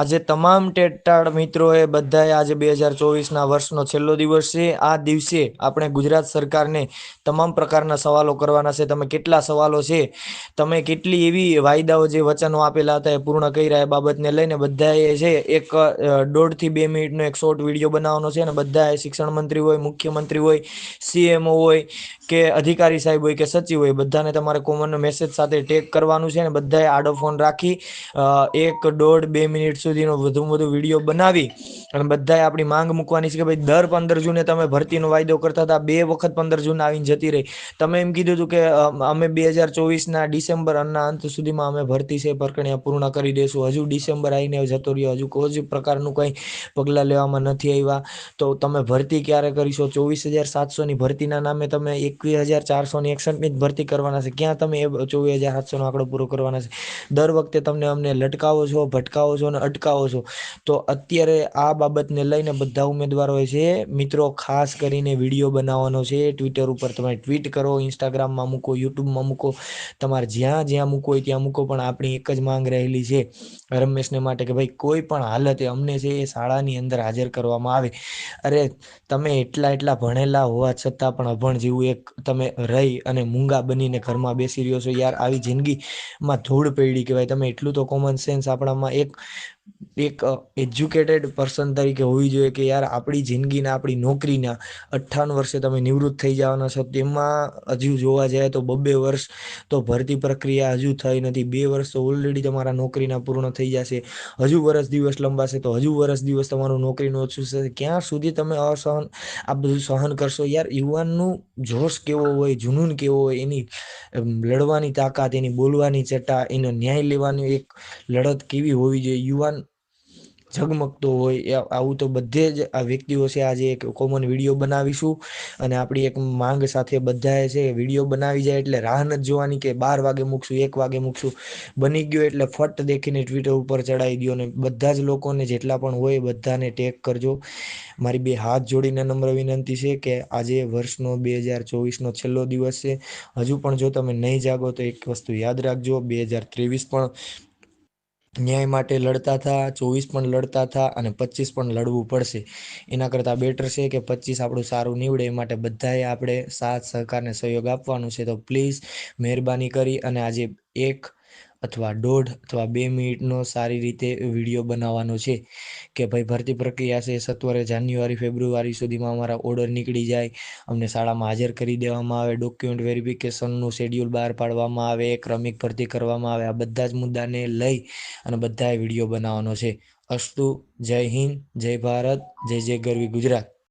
આજે તમામ ટેટાળ મિત્રોએ બધાએ આજે બે હજાર ચોવીસના વર્ષનો છેલ્લો દિવસ છે. આ દિવસે આપણે ગુજરાત સરકારને તમામ પ્રકારના સવાલો કરવાના છે. તમે કેટલા સવાલો છે? તમે કેટલી એવી વાયદાઓ જે વચનો આપેલા હતા એ પૂર્ણ કર્યા એ બાબતને લઈને બધાએ છે એક દોઢથી બે મિનિટનો એક શોર્ટ વીડિયો બનાવવાનો છે અને બધાએ શિક્ષણ મંત્રી હોય, મુખ્યમંત્રી હોય સીએમઓ હોય કે અધિકારી સાહેબ હોય કે સચિવ હોય, બધાને તમારે કોમન મેસેજ સાથે ટેગ કરવાનું છે અને બધાએ આડો ફોન રાખી એક, દોઢ, બે મિનિટ સુધીનો વધુ વધુ વીડિયો બનાવી અને બધાએ આપણી માંગ મૂકવાની છે કે ભાઈ દર પંદર જૂને તમે ભરતીનો વાયદો કરતા હતા, બે વખત પંદર જૂન આવીને જતી રહી. તમે એમ કીધું હતું કે, અમે બે હજાર ચોવીસના ડિસેમ્બરના અંત સુધીમાં અમે ભરતી છે પ્રક્રિયા પૂર્ણ કરી દઈશું હજુ ડિસેમ્બર આવીને જતો રહ્યો. હજુ કોઈ જ પ્રકારનું કંઈ પગલાં લેવામાં નથી આવ્યા. તો તમે ભરતી ક્યારે કરીશો? ચોવીસ હજાર સાતસોની ભરતીના નામે તમે એકવીસ હજાર ચારસોની એકસઠની જ ભરતી કરવાના છે. ક્યાં તમે એ ચોવીસ હજાર સાતસોનો આંકડો પૂરો કરવાના છે? દર વખતે તમને અમને લટકાવો છો, ભટકાવો છો અને અટકાવો છો. તો અત્યારે આ બાબતને લઈને બધા ઉમેદવારોએ છે, મિત્રો ખાસ કરીને વીડિયો બનાવવાનો છે. ટ્વિટર ઉપર તમે ટ્વીટ કરો ઇન્સ્ટાગ્રામમાં મૂકો યુટ્યુબમાં મૂકો. તમારે જ્યાં જ્યાં મૂકો હોય ત્યાં મૂકો, પણ આપણી એક જ માંગ રહેલી છે રમેશને માટે કે ભાઈ કોઈ પણ હાલતે અમને છે એ શાળાની અંદર હાજર કરવામાં આવે. અરે તમે એટલા એટલા ભણેલા હોવા છતાં પણ અભણ જેવું એક તમે રહી અને મૂંગા બનીને ઘરમાં બેસી રહ્યો છો. યાર, આવી જિંદગીમાં ધૂળ પડી કહેવાય. તમે એટલું તો કોમન સેન્સ આપણામાં એક એક એજ્યુકેટેડ પર્સન તરીકે હોવી જોઈએ કે યાર આપણી જિંદગીના, આપણી નોકરીના અઠ્ઠાવન વર્ષે તમે નિવૃત્ત થઈ જવાના છો, તેમાં હજુ જોવા જાય તો બબ્બે વર્ષ તો ભરતી પ્રક્રિયા હજુ થઈ નથી. બે વર્ષ તો ઓલરેડી તમારા નોકરીના પૂર્ણ થઈ જશે. હજુ વર્ષ દિવસ લંબાશે તો હજુ વર્ષ દિવસ તમારું નોકરીનું ઓછું થશે. ક્યાં સુધી તમે અસહન, આ બધું સહન કરશો? યાર યુવાનનું જોશ કેવો હોય, જુનૂન કેવો હોય એની લડવાની તાકાત એની બોલવાની ચટા એનો ન્યાય લેવાની એક લડત કેવી હોવી જોઈએ? યુવાન ઝગમગતો હોય આવું તો બધે જ આ વ્યક્તિઓ છે આજે એક કોમન વીડિયો બનાવીશું અને આપણી એક માંગ સાથે બધાએ છે વીડિયો બનાવી જાય એટલે રાહ નથી જોવાની કે બાર વાગે મૂકશું, એક વાગે મૂકશું. બની ગયો એટલે ફટ દેખીને ટ્વિટર ઉપર ચડાવી દો અને બધા જ લોકોને જેટલા પણ હોય બધાને ટેગ કરજો. મારી બે હાથ જોડીને નમ્ર વિનંતી છે કે આજે વર્ષનો બે હજાર ચોવીસનો છેલ્લો દિવસ છે. હજુ પણ જો તમે નહીં જાગો તો એક વસ્તુ યાદ રાખજો, બે હજાર ત્રેવીસ પણ ન્યાય માટે લડતા હતા ચોવીસ પણ લડતા હતા અને પચીસ પણ લડવું પડશે. એના કરતાં બેટર છે કે પચીસ આપણું સારું નીવડે. એ માટે બધાએ આપણે સાથ, સહકારને સહયોગ આપવાનું છે. તો પ્લીઝ મહેરબાની કરી અને આજે એક અથવા દોઢ અથવા બે મિનિટનો સારી રીતે વીડિયો બનાવવાનો છે કે ભાઈ ભરતી પ્રક્રિયા છે, સત્વરે જાન્યુઆરી, ફેબ્રુઆરી સુધીમાં અમારા ઓર્ડર નીકળી જાય, અમને શાળામાં હાજર કરી દેવામાં આવે ડોક્યુમેન્ટ વેરિફિકેશનનું શેડ્યુલ બહાર પાડવામાં આવે, ક્રમિક ભરતી કરવામાં આવે, આ બધા જ મુદ્દાને લઈ અને બધાએ વીડિયો બનાવવાનો છે. અસ્તુ, જય હિન્દ, જય ભારત, જય જય ગરવી ગુજરાત.